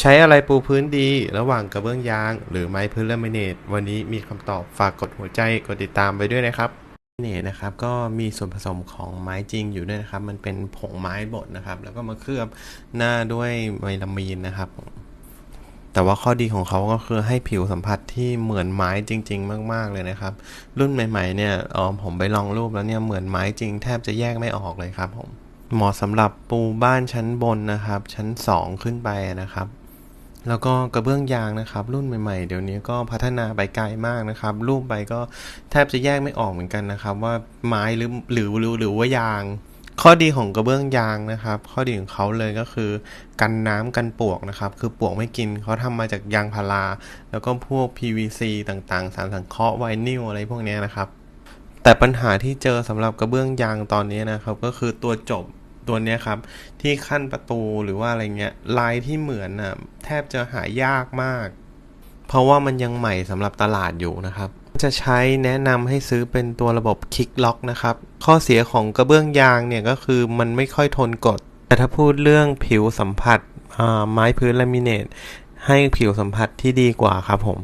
ใช้อะไรปูพื้นดีระหว่างกระเบื้องยาง หรือไม้พื้นเลมิเนตวันนี้มีคำตอบฝากกดหัวใจกดติดตามไปด้วยนะครับลามิเนตนะครับก็มีส่วนผสมของไม้จริงอยู่ด้วยนะครับ มันเป็นผงไม้บดนะครับ แล้วก็มาเคลือบหน้าด้วยไมลามีนนะครับ แต่ว่าข้อดีของเขาก็คือให้ผิวสัมผัสที่เหมือนไม้จริง ๆ มาก ๆเลยนะครับ รุ่นใหม่ ๆ เนี่ยออผมไปลองรูปแล้วเนี่ยเหมือนไม้จริง แทบจะแยกไม่ออกเลยครับผมเหมาะสำหรับปูบ้านชั้นบนนะครับ ชั้น 2 ขึ้นไปนะครับ แล้วก็กระเบื้องยางนะครับ รุ่นใหม่ๆ เดี๋ยวนี้ก็พัฒนาไปไกลมากนะครับ รูปไปก็แทบจะแยกไม่ออกเหมือนกันนะครับ ว่าไม้หรือหรือหรือหรือว่ายาง ข้อดีของกระเบื้องยางนะครับ ข้อดีของเขาเลยก็คือ กันน้ำกันปวกนะครับ คือปวกไม่กินเขาทำมาจากยางพารา แล้วก็พวก PVC ต่างๆ สารสังเคราะห์ไวนิลอะไรพวกนี้นะครับ แต่ปัญหาที่เจอสำหรับกระเบื้องยางตอนนี้นะครับ ก็คือตัวจบ ตัวเนี้ยครับ ที่ขั้นประตูหรือว่าอะไรเงี้ยลายที่เหมือนน่ะแทบจะหายากมาก เพราะว่ามันยังใหม่สำหรับตลาดอยู่นะครับ จะใช้แนะนำให้ซื้อเป็นตัวระบบคลิกล็อกนะครับ ข้อเสียของกระเบื้องยางเนี่ยก็คือมันไม่ค่อยทนกด แต่ถ้าพูดเรื่องผิวสัมผัสอ่าไม้พื้นลามิเนตให้ผิวสัมผัสที่ดีกว่าครับผม